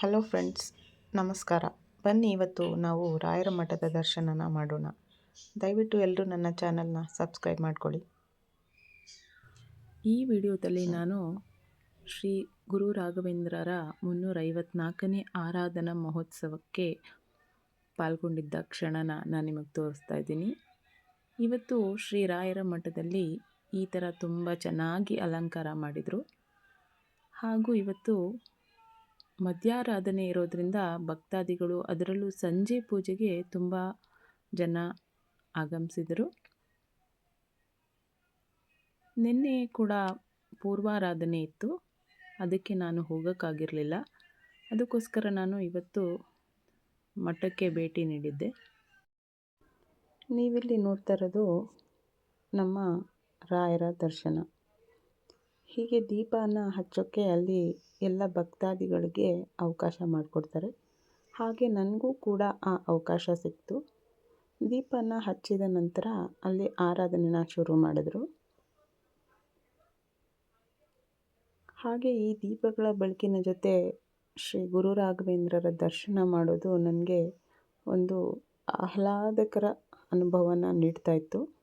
Hello friends, ನಮಸ್ಕಾರ. ಬನ್ನಿ ಇವತ್ತು ನಾವು ರಾಯರ ಮಠದ ದರ್ಶನನ ಮಾಡೋಣ. ದಯವಿಟ್ಟು ಎಲ್ಲರೂ ನನ್ನ ಚಾನಲ್ನ ಸಬ್ಸ್ಕ್ರೈಬ್ ಮಾಡ್ಕೊಳ್ಳಿ. ಈ ವಿಡಿಯೋದಲ್ಲಿ ನಾನು ಶ್ರೀ ಗುರು ರಾಘವೇಂದ್ರರ ಮುನ್ನೂರ ಐವತ್ನಾಲ್ಕನೇ ಆರಾಧನಾ ಮಹೋತ್ಸವಕ್ಕೆ ಪಾಲ್ಗೊಂಡಿದ್ದ ಕ್ಷಣನ ನಾನು ನಿಮಗೆ ತೋರಿಸ್ತಾ ಇದ್ದೀನಿ. ಇವತ್ತು ಶ್ರೀ ರಾಯರ ಮಠದಲ್ಲಿ ಈ ಥರ ತುಂಬ ಚೆನ್ನಾಗಿ ಅಲಂಕಾರ ಮಾಡಿದರು. ಹಾಗೂ ಇವತ್ತು ಮಧ್ಯಾರಾಧನೆ ಇರೋದರಿಂದ ಭಕ್ತಾದಿಗಳು ಅದರಲ್ಲೂ ಸಂಜೆ ಪೂಜೆಗೆ ತುಂಬ ಜನ ಆಗಮಿಸಿದರು. ನಿನ್ನೆ ಕೂಡ ಪೂರ್ವಾರಾಧನೆ ಇತ್ತು. ಅದಕ್ಕೆ ನಾನು ಹೋಗೋಕ್ಕಾಗಿರಲಿಲ್ಲ. ಅದಕ್ಕೋಸ್ಕರ ನಾನು ಇವತ್ತು ಮಠಕ್ಕೆ ಭೇಟಿ ನೀಡಿದ್ದೆ. ನೀವಿಲ್ಲಿ ನೋಡ್ತಾ ಇರೋದು ನಮ್ಮ ರಾಯರ ದರ್ಶನ. ಹೀಗೆ ದೀಪನ ಹಚ್ಚೋಕ್ಕೆ ಅಲ್ಲಿ ಎಲ್ಲ ಭಕ್ತಾದಿಗಳಿಗೆ ಅವಕಾಶ ಮಾಡಿಕೊಡ್ತಾರೆ. ಹಾಗೆ ನನಗೂ ಕೂಡ ಆ ಅವಕಾಶ ಸಿಕ್ತು. ದೀಪನ ಹಚ್ಚಿದ ನಂತರ ಅಲ್ಲಿ ಆರಾಧನೆನ ಶುರು ಮಾಡಿದ್ರು. ಹಾಗೆ ಈ ದೀಪಗಳ ಬೆಳಕಿನ ಜೊತೆ ಶ್ರೀ ಗುರು ರಾಘವೇಂದ್ರರ ದರ್ಶನ ಮಾಡೋದು ನನಗೆ ಒಂದು ಆಹ್ಲಾದಕರ ಅನುಭವನ ನೀಡ್ತಾ ಇತ್ತು.